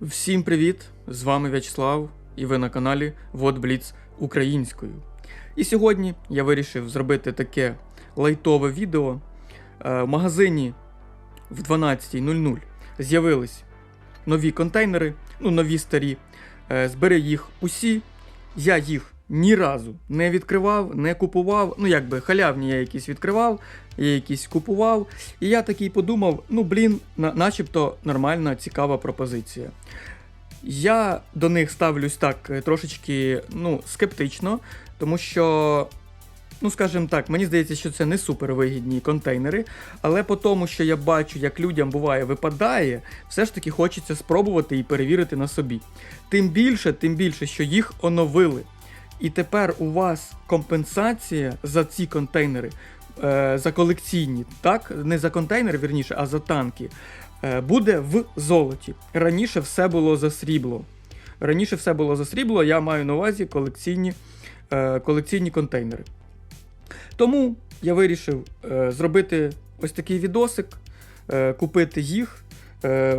Всім привіт! З вами В'ячеслав, і ви на каналі Водбліц українською. І сьогодні я вирішив зробити таке лайтове відео. Е, В магазині в 12.00 з'явились нові контейнери, ну нові старі. Е, Збери їх усі. Я їх ні разу не відкривав, не купував. Ну, якби халявні я якісь відкривав, я якісь купував. І я такий подумав: ну блін, на- начебто нормальна, цікава пропозиція. Я до них ставлюсь так е, трошечки ну, скептично, тому що, ну скажімо так, мені здається, що це не супервигідні контейнери, але по тому, що я бачу, як людям буває випадає, все ж таки хочеться спробувати і перевірити на собі. Тим більше, тим більше, що їх оновили. І тепер у вас компенсація за ці контейнери, е, за колекційні, так? Не за контейнери, вірніше, а за танки, е, буде в золоті. Раніше все було за срібло. Раніше все було за срібло, я маю на увазі колекційні, е, колекційні контейнери. Тому я вирішив зробити ось такий відосик, купити їх.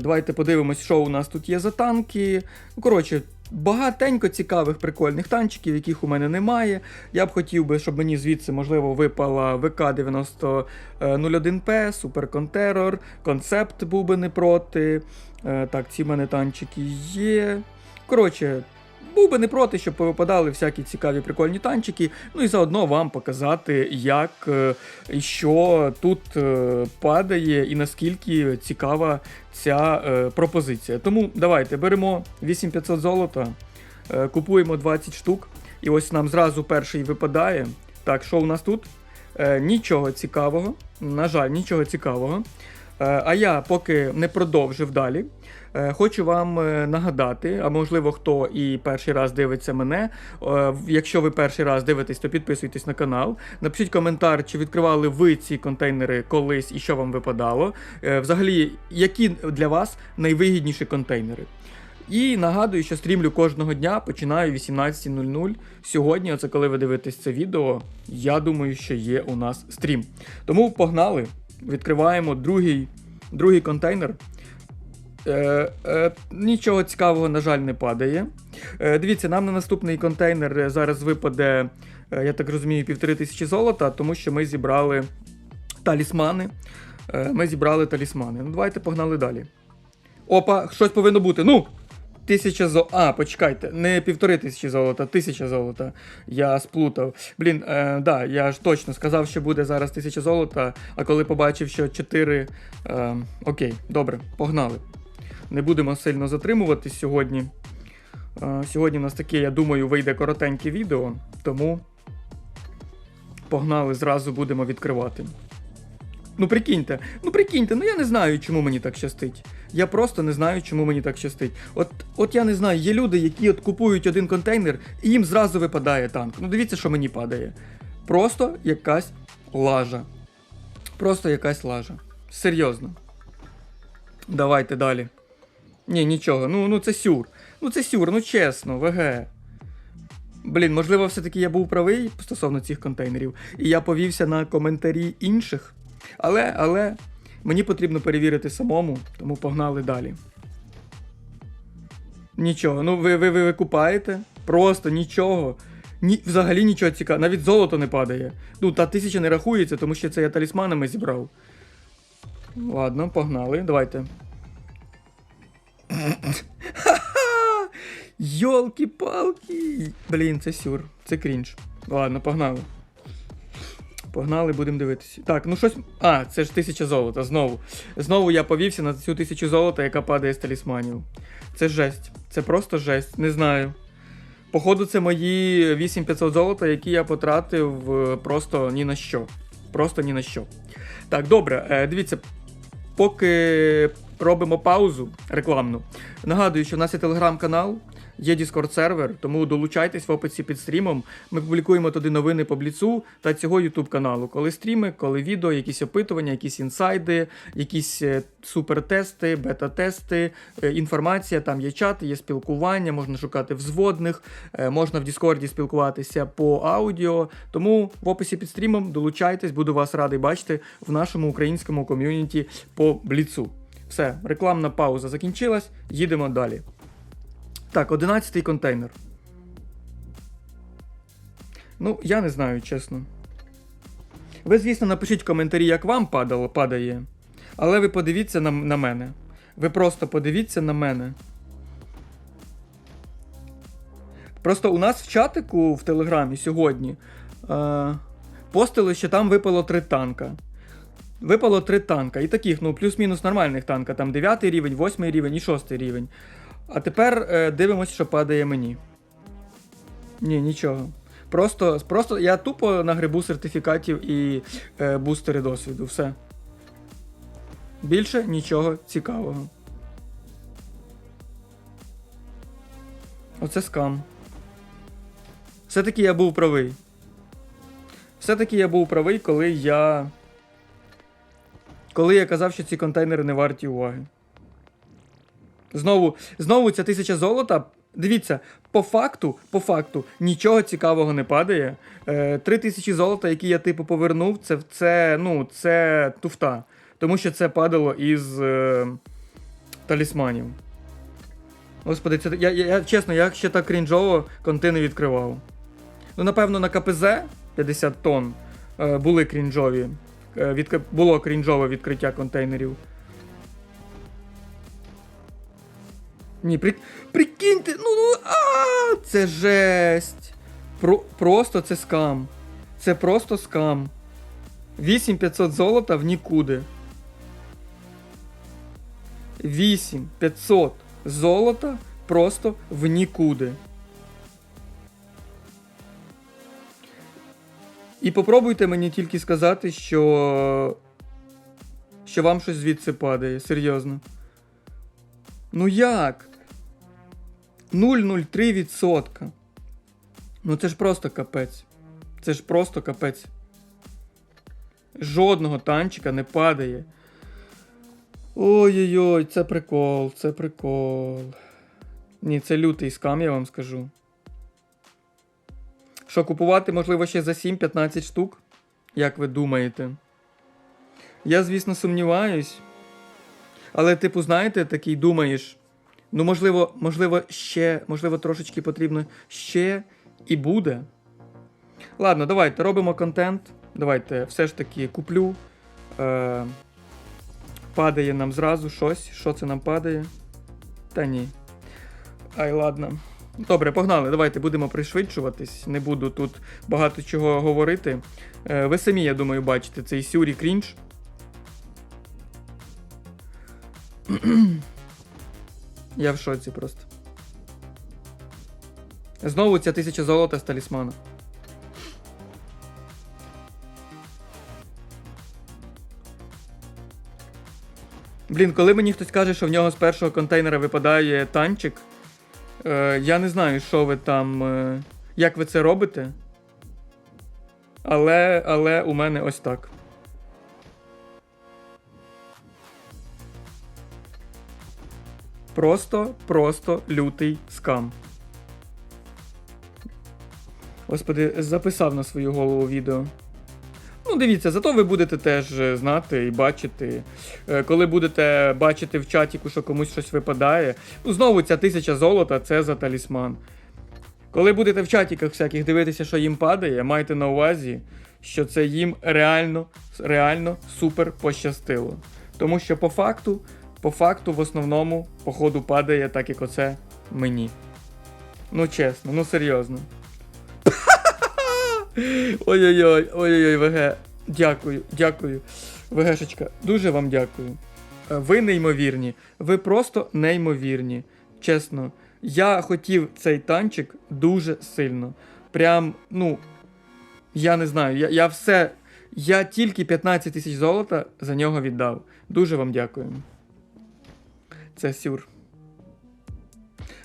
Давайте подивимось, що у нас тут є за танки. Коротше, багатенько цікавих прикольних танчиків, яких у мене немає. Я б хотів би, щоб мені звідси, можливо, випала ВК-9001П, Супер Контерор, концепт був би не проти. Е, так, ці в мене танчики є. Коротше, був би не проти, щоб повипадали всякі цікаві прикольні танчики. Ну і заодно вам показати, як е, і що тут е, падає і наскільки цікава ця е, пропозиція. Тому давайте беремо 8500 золота, купуємо 20 штук, і ось нам зразу перший випадає. Так, що у нас тут? Нічого цікавого. На жаль, нічого цікавого. Е, А я поки не продовжив далі. е, Хочу вам е, нагадати, а можливо, хто і перший раз дивиться мене. Якщо ви перший раз дивитесь, то підписуйтесь на канал. Напишіть коментар, чи відкривали ви ці контейнери колись і що вам випадало. Взагалі, які для вас найвигідніші контейнери. І нагадую, що стрімлю кожного дня, починаю о 18.00. Сьогодні, оце коли ви дивитесь це відео, я думаю, що є у нас стрім. Тому погнали. Відкриваємо другий, другий контейнер. Е, е, нічого цікавого, на жаль, не падає. Е, дивіться, нам на наступний контейнер зараз випаде, е, я так розумію, півтори тисячі золота, тому що ми зібрали талісмани. Е, ми зібрали талісмани. Ну, давайте погнали далі. Опа, щось повинно бути. Ну! Тисяча зо. А, почекайте, не півтори тисячі золота, тисяча золота. Я сплутав. Блін, е, да, я ж точно сказав, що буде зараз тисяча золота, а коли побачив, що 4. Е, окей, добре, погнали. Не будемо сильно затримуватись сьогодні. Е, сьогодні у нас таке, я думаю, вийде коротеньке відео, тому погнали, зразу будемо відкривати. Ну прикиньте, ну прикиньте, ну я не знаю, чому мені так щастить. Я просто не знаю, чому мені так щастить. От, от я не знаю, є люди, які от купують один контейнер і їм зразу випадає танк. Ну дивіться, що мені падає. Просто якась лажа. Просто якась лажа. Серйозно. Давайте далі. Ні, нічого, ну, ну це сюр. Ну це сюр, ну чесно, ВГ. Блін, можливо, все-таки я був правий стосовно цих контейнерів, і я повівся на коментарі інших. Але, але мені потрібно перевірити самому, тому погнали далі. Нічого, ну ви, ви, ви, ви купаєте? Просто нічого. Ні, взагалі нічого цікавого, навіть золото не падає. Ну, та тисяча не рахується, тому що це я талісманами зібрав. Ладно, погнали, давайте. Йолки-палки! Блін, це сюр, це крінж. Ладно, погнали. Погнали, будемо дивитися. Так, ну щось. А, це ж тисяча золота. Знову. Знову я повівся на цю тисячу золота, яка падає з талісманів. Це жесть. Це просто жесть. Не знаю. Походу, це мої 8500 золота, які я потратив е, просто ні на що. Просто ні на що. Так, добре, е, дивіться, поки робимо паузу рекламну. Нагадую, що в нас є телеграм-канал, є Discord сервер, тому долучайтесь в описі під стрімом. Ми публікуємо туди новини по бліцу та цього YouTube каналу. Коли стріми, коли відео, якісь опитування, якісь інсайди, якісь е, супертести, бета-тести, е, інформація. Там є чати, є спілкування, можна шукати взводних, е, можна в Діскорді спілкуватися по аудіо. Тому в описі під стрімом долучайтесь, буду вас радий бачити в нашому українському ком'юніті по бліцу. Все, рекламна пауза закінчилась, їдемо далі. Так, 11 контейнер. Ну, я не знаю, чесно. Ви, звісно, напишіть коментарі, як вам падало, падає. Але ви подивіться на, на мене. Ви просто подивіться на мене. Просто у нас в чатику в Телеграмі сьогодні е, постили, що там випало три танка. Випало три танка. І таких, ну, плюс-мінус нормальних танка. Там 9 рівень, 8 рівень і 6 рівень. А тепер е, дивимося, що падає мені. Ні, нічого. Просто, просто я тупо нагребу сертифікатів і е, бустери досвіду. Все. Більше нічого цікавого. Оце скам. Все-таки я був правий. Все-таки я був правий, коли я. Коли я казав, що ці контейнери не варті уваги. Знову, знову ця тисяча золота. Дивіться, по факту, по факту, нічого цікавого не падає. Е, Три тисячі золота, які я типу повернув, це, це, ну, це туфта. Тому що це падало із е, талісманів. Господи, це я, я, я чесно, я ще так крінжово конти не відкривав. Ну, напевно, на КПЗ 50 тонн е, були крінжові. Е, відк... Було крінжове відкриття контейнерів. Ні, при... прикиньте, ну, ну а, це жесть. Про... Просто це скам. Це просто скам. 8500 золота в нікуди. 8500 золота просто в нікуди. І попробуйте мені тільки сказати, що. що вам щось звідси падає, серйозно. Ну як? 0,03%. Ну це ж просто капець. Це ж просто капець. Жодного танчика не падає. Ой-ой-ой, це прикол, це прикол. Ні, це лютий скам, я вам скажу. Що купувати, можливо, ще за 7-15 штук? Як ви думаєте? Я, звісно, сумніваюсь. Але, типу, знаєте, такий думаєш. Ну, можливо, можливо, ще, можливо, трошечки потрібно ще і буде. Ладно, давайте робимо контент. Давайте все ж таки куплю. Е, падає нам зразу щось. Що це нам падає? Та ні. Ай, ладно. Добре, погнали. Давайте будемо пришвидшуватись. Не буду тут багато чого говорити. Е, ви самі, я думаю, бачите цей Сюрі крінж. Я в шоці просто. Знову ця тисяча золота з талісмана. Блін, коли мені хтось каже, що в нього з першого контейнера випадає танчик, е, я не знаю, що ви там. Е, як ви це робите. Але, але у мене ось так. Просто, просто лютий скам. Господи, записав на свою голову відео. Ну, дивіться, зато ви будете теж е, знати і бачити. Е, Коли будете бачити в чаті, що комусь щось випадає. Ну, знову ця тисяча золота це за талісман. Коли будете в чатіках всяких дивитися, що їм падає, майте на увазі, що це їм реально, реально супер пощастило. Тому що по факту, по факту, в основному, походу, падає так, як оце мені. Ну, чесно, ну серйозно. Ой-ой-ой, ой-ой-ой, ВГ. Дякую, дякую. ВГшечка, дуже вам дякую. Е, Ви неймовірні. Ви просто неймовірні. Чесно, я хотів цей танчик дуже сильно. Прям, ну. Я не знаю, я, я все. Я тільки 15 тисяч золота за нього віддав. Дуже вам дякую. Це сюр.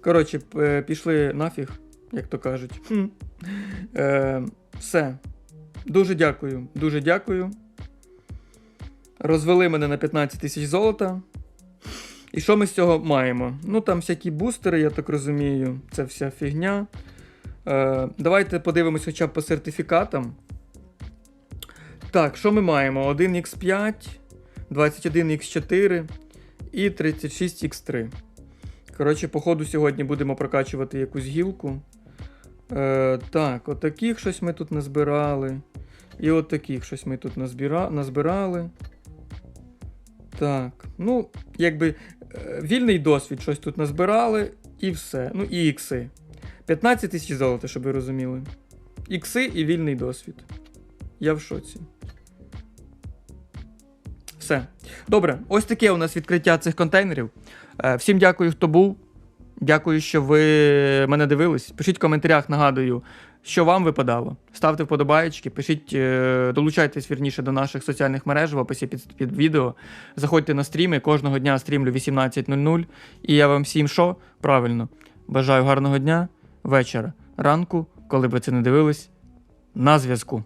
Коротше, е, пішли нафіг, як то кажуть. Хм. Е, все. Дуже дякую. Дуже дякую. Розвели мене на 15 тисяч золота. І що ми з цього маємо? Ну, там всякі бустери, я так розумію. Це вся фігня. Е, давайте подивимось хоча б по сертифікатам. Так, що ми маємо? 1х5, 21х4 і 36X3. Коротше, походу, сьогодні будемо прокачувати якусь гілку. Е, так, отаких щось ми тут назбирали. І от таких щось ми тут назбира... назбирали. Так, ну, якби е, вільний досвід щось тут назбирали, і все. Ну, і ікси. 15 тисяч золота, щоб ви розуміли. Ікси і вільний досвід. Я в шоці. Все. Добре, ось таке у нас відкриття цих контейнерів. Е, Всім дякую, хто був. Дякую, що ви мене дивились. Пишіть в коментарях, нагадую, що вам випадало. Ставте вподобаєчки, пишіть, е, долучайтесь вірніше до наших соціальних мереж в описі під, під відео. Заходьте на стріми. Кожного дня стрімлю 18.00. І я вам всім що? Правильно. Бажаю гарного дня, вечора, ранку, коли б ви це не дивились. На зв'язку.